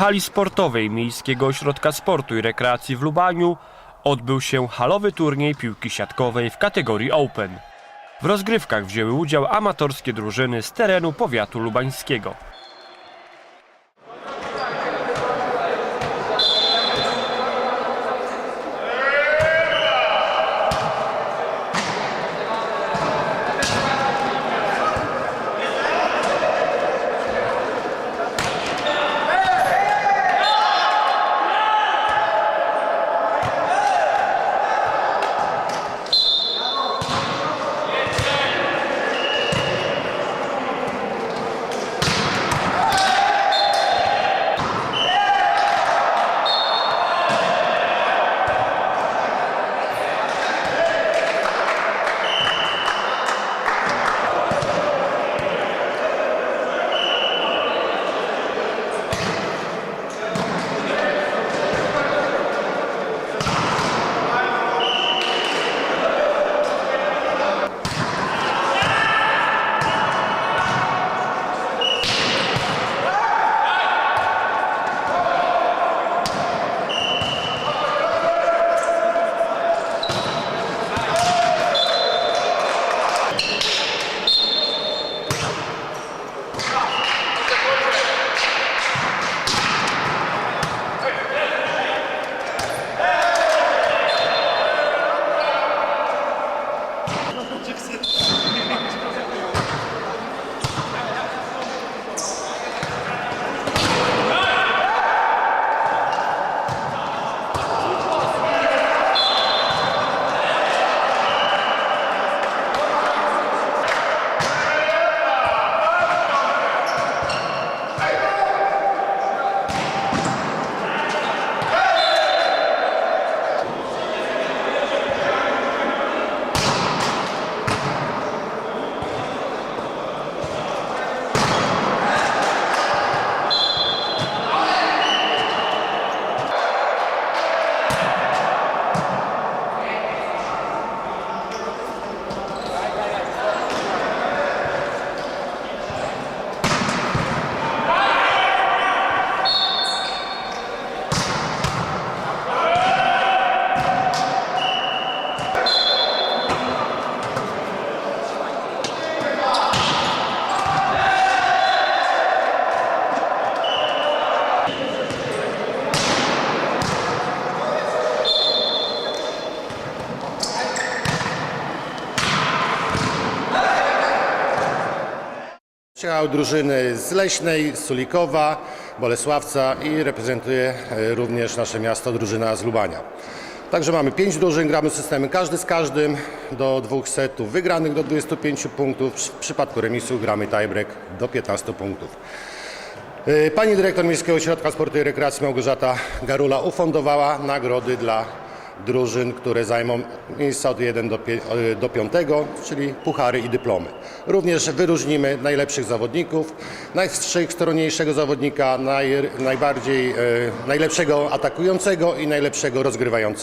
hali sportowej Miejskiego Ośrodka Sportu i Rekreacji w Lubaniu odbył się halowy turniej piłki siatkowej w kategorii Open. W rozgrywkach wzięły udział amatorskie drużyny z terenu powiatu lubańskiego. Przyjechały drużyny z Leśnej, z Sulikowa, Bolesławca i reprezentuje e, również nasze miasto drużyna z Lubania. Także mamy pięć drużyn, gramy systemy każdy z każdym do dwóch setów wygranych do 25 punktów. W przypadku remisu gramy tiebreak do 15 punktów. E, Pani dyrektor Miejskiego Ośrodka Sportu i Rekreacji Małgorzata Garula ufundowała nagrody dla drużyn, które zajmą miejsca od 1 do, e, do 5, czyli puchary i dyplomy. Również wyróżnimy najlepszych zawodników, najstrzelniejszego zawodnika, naj, najbardziej, e, najlepszego atakującego i najlepszego rozgrywającego.